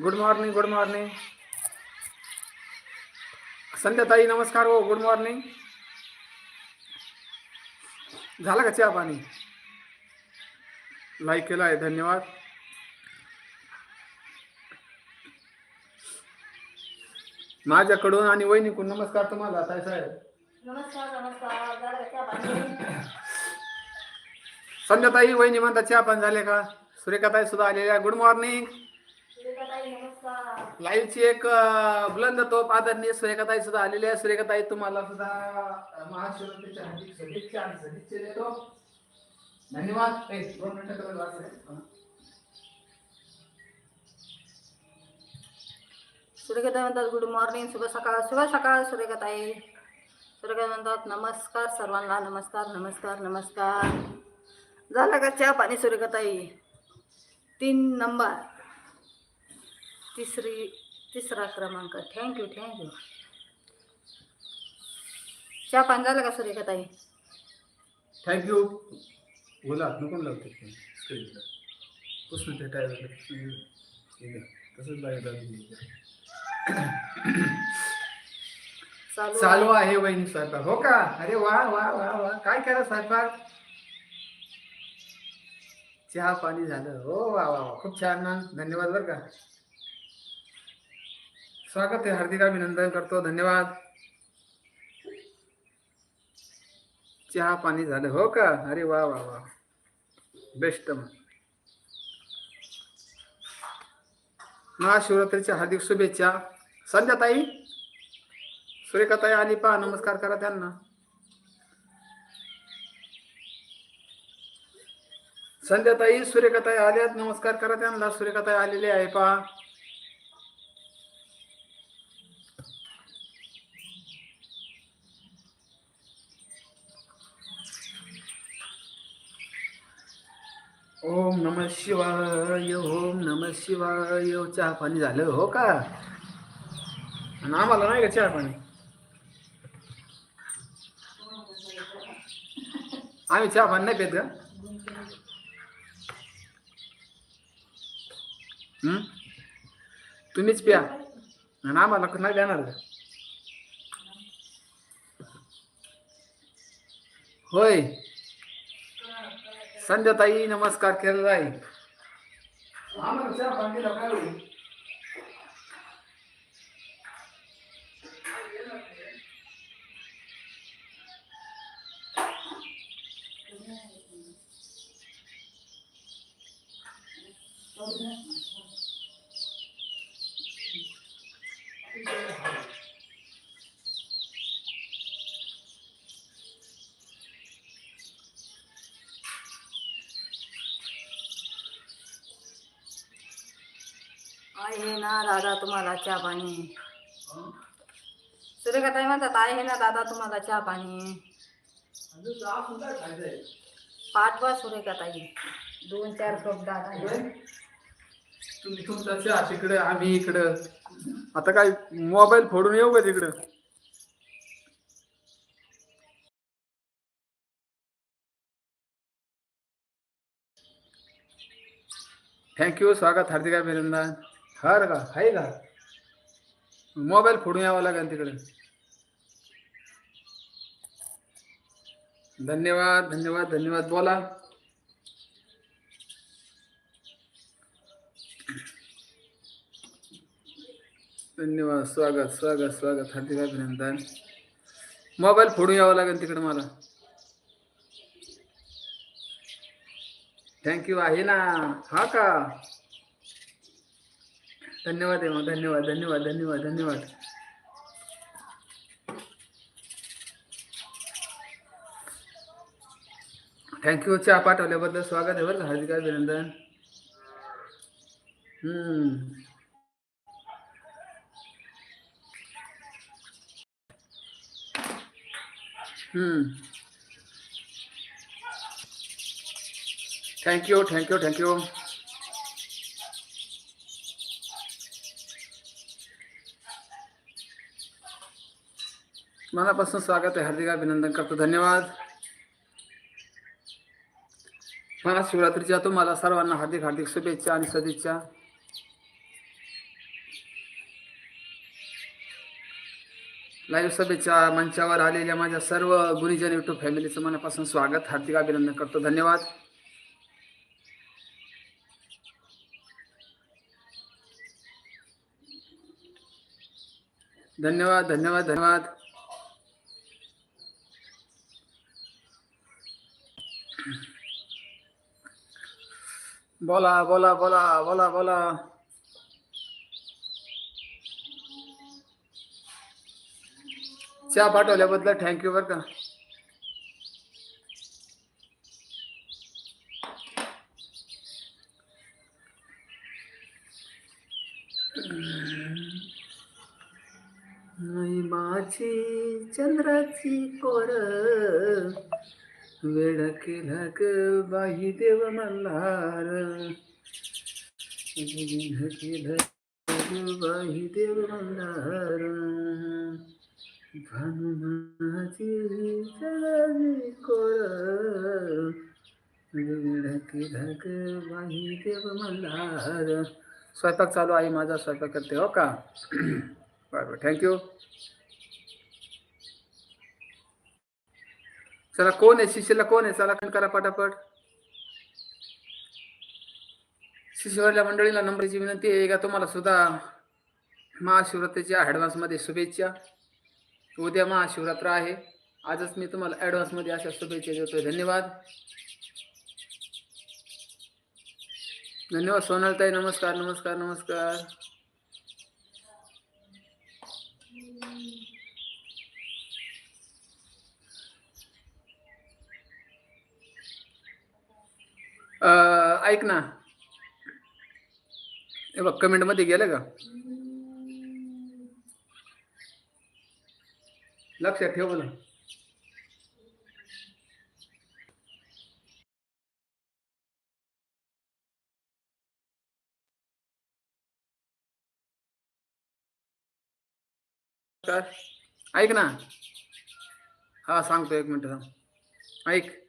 Good morning good morning. संध्याताई नमस्कार हो good morning. झाला का चहा पाणी? लाईक केला आहे धन्यवाद. माझ्याकडून आणि वहिनीकडून नमस्कार तुम्हाला ताई साहेब? संध्याताई वहिनी म्हणतात चहा पाणी झाले का? सुरेखाताई सुद्धा आलेल्या गुड मॉर्निंग. लाईव्हची एक बुलंद तोप आदरणीय सुरेखाताई सुद्धा आलेली आहे. सुरेखाताई तुम्हाला सुद्धा महाशिवरात्रीच्या हार्दिक शुभेच्छा आणि सदिच्छा देतो. धन्यवाद. दोन मिनिटं सुरेखाताई म्हणतात गुड मॉर्निंग शुभ सकाळ शुभ सकाळ सुरेखाताई. सुरेखा म्हणतात नमस्कार सर्वांना नमस्कार नमस्कार नमस्कार. झालं का चहा पाणी सुरेखाताई? तीन नंबर. तिसरी तिसरा क्रमांक. थँक्यू थँक्यू चहा पाणी झालं का सुरेखाताई थँक्यू बोला नको लावते? स्क्रीनला पुसून ते काय. तसंच लागेल चालू चालू आहे. वहिनी स्वयंपाक. हो का? अरे वा वा वा वा. काय करा स्वयंपाक? चहा पाणी झालं. हो वा वा वा. खूप छान ना. धन्यवाद बरं का. स्वागत आहे हार्दिक अभिनंदन करतो धन्यवाद. चहा पाणी झालं हो का? अरे वा वा वा. बेस्ट मग. महाशिवरात्रीच्या हार्दिक शुभेच्छा. संध्याताई. सुरेखाताई आली पहा नमस्कार करा त्यांना. संध्याताई सुरेखाताई आल्यात नमस्कार करा त्यांना. सुरेखाताई आलेले आहे पहा. ओम नम शिवाय ओम नम शिवाय. चहा पाणी झालं हो का? आणि आम्हाला नाही का चहा पाणी? आम्ही चहा पाणी नाही पेत का? तुम्हीच प्या. आणि आम्हाला नाही देणार का? होय. संध्याताई नमस्कार केलेला आहे आहे ना दादा तुम्हाला चहा पाणी. सुरेखाताई म्हणतात आहे ना दादा तुम्हाला चहा पाणी. पाठवा चहा सुद्धा दोन चार कप दादा. तुम्ही तुमचा चहा तिकडे आम्ही इकडं. आता काय मोबाईल फोडून येऊ का तिकडं? थँक्यू स्वागत हार्दिक अभिनंदन. हर का? हाय का? मोबाईल फोडून यावं लागेल तिकडे. धन्यवाद धन्यवाद धन्यवाद. बोला. धन्यवाद स्वागत स्वागत स्वागत. हार्दिक अभिनंदन. मोबाईल फोडून यावं लागेल तिकडे मला. थँक्यू आहे ना. हा का? धन्यवाद आहे मग धन्यवाद धन्यवाद धन्यवाद। धन्यवाद थँक्यू चहा पाठवल्याबद्दल स्वागत आहे बरं का, हार्दिक अभिनंदन। हम्म। हम्म। थँक्यू थँक्यू थँक्यू मनापासून स्वागत आहे. हार्दिक अभिनंदन करतो. धन्यवाद. महाशिवरात्रीच्या तुम्हाला सर्वांना हार्दिक हार्दिक शुभेच्छा आणि सदिच्छा. लाईव्ह सभेच्या मंचावर आलेल्या माझ्या सर्व गुणीजन युट्यूब फॅमिलीचं मनापासून स्वागत. हार्दिक अभिनंदन करतो. धन्यवाद. धन्यवाद धन्यवाद धन्यवाद. बोला बोला बोला बोला बोला. चहा पाठवल्याबद्दल थँक्यू बरं का. माझी चंद्राची कोर वेळ केला ग बाई देव मल्हार. वेळ केलं ग बाई देव मल्हार. भानु माझी चंद्राची कोर. वेळ केला ग बाई देव मल्हार. स्वयंपाक चालू आहे माझा स्वयंपाक करते हो का? बरं बरं. थँक्यू चला कोण आहे शिष्यला कोण आहे चला करा पटापट शिष्यवरल्या मंडळीला नंबरची विनंती आहे का तुम्हाला सुद्धा महाशिवरात्रीच्या ॲडव्हान्समध्ये शुभेच्छा उद्या महाशिवरात्र आहे आजच मी तुम्हाला ॲडव्हान्समध्ये अशा शुभेच्छा देतोय धन्यवाद धन्यवाद सोनालताई नमस्कार नमस्कार नमस्कार ऐक ना हे मध्ये गेलं का? लक्षात ठेव ऐक ना. हा, सांगतो एक मिनिट. ऐक.